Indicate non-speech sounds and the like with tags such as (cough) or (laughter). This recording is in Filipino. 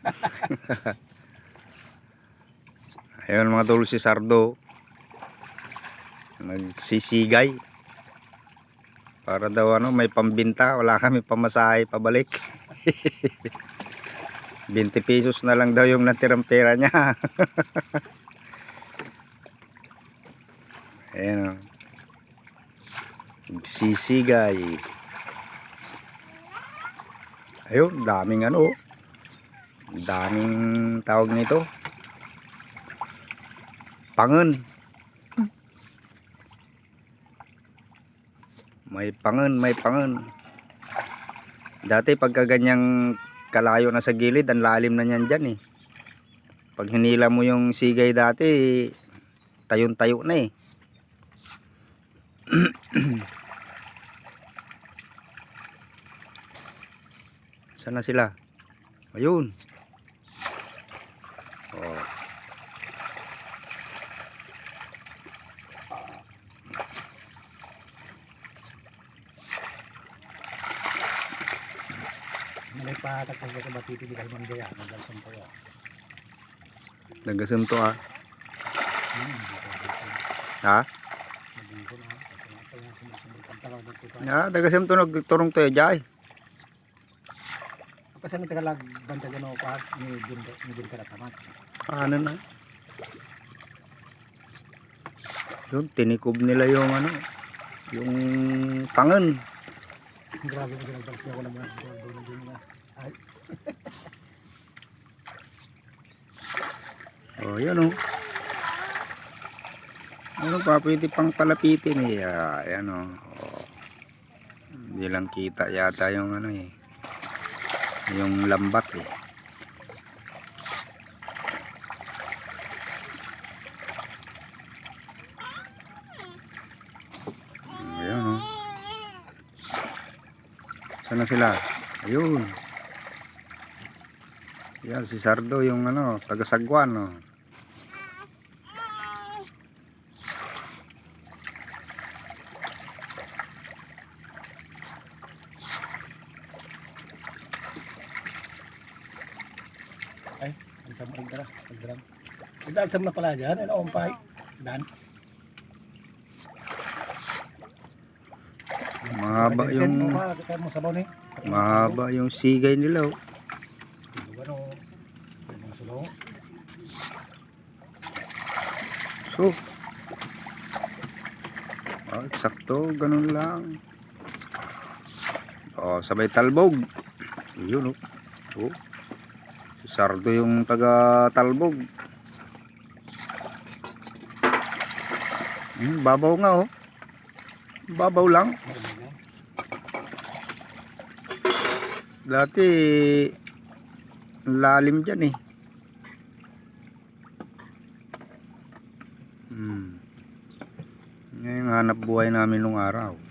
(laughs) Ayun mga tol si Sardo. Nagsisigay. Para daw ano, may pambinta. Wala kami pamasahe pabalik. (laughs) 20 pesos na lang daw yung natirang pera niya. (laughs) Ayan o. Nagsisigay. Ayun, daming ano. Daming tawag nito. Pangen. May pangen, may pangen. Dati pagka ganyang kalayo na sa gilid, ang lalim na niyan dyan eh. Pag hinila mo yung sigay dati, tayon-tayo na eh. (clears throat) Saan na sila? Ayun. Oh. Malay pa tatang ka batiti di kalman gaya, nagdalsan pa ya. Nagasunto ah. Hmm. Ha? Nagdito na. Ito yung sumusubok ang tawag dito pa. Ya, nagasunto nagturong tayo jay. Kasi nang tagalag banda gano pa ni din ni din kada tamat. Ano na? Yun, tinikob nila yung ano, yung pangen. Grabe mo ginagdalsan ako naman. Na na. Ay, (laughs) Oh, yan oh. Ano pa, pwede pang palapitin eh. Ah, Ayan oh. oh. Hindi lang kita yata yung ano eh. Yung lambat eh. Ayan oh. Saan na sila? Ayun. Yan, si Sardo yung ano, taga Sagwan oh. ay, ang sa mga dara, pagdram. Nagdalsan na pala diyan, ano umpay. Dan. Mahaba yung mahaba yung sigay nila oh. So, oh, sakto, ganun lang. Oh, sabay talbog. Yun oh. Oh. Sardo yung taga talbog. Hmm, babaw nga oh. Babaw lang. Dati lalim dyan eh. Hmm. Ngayon hanap buhay namin nung araw.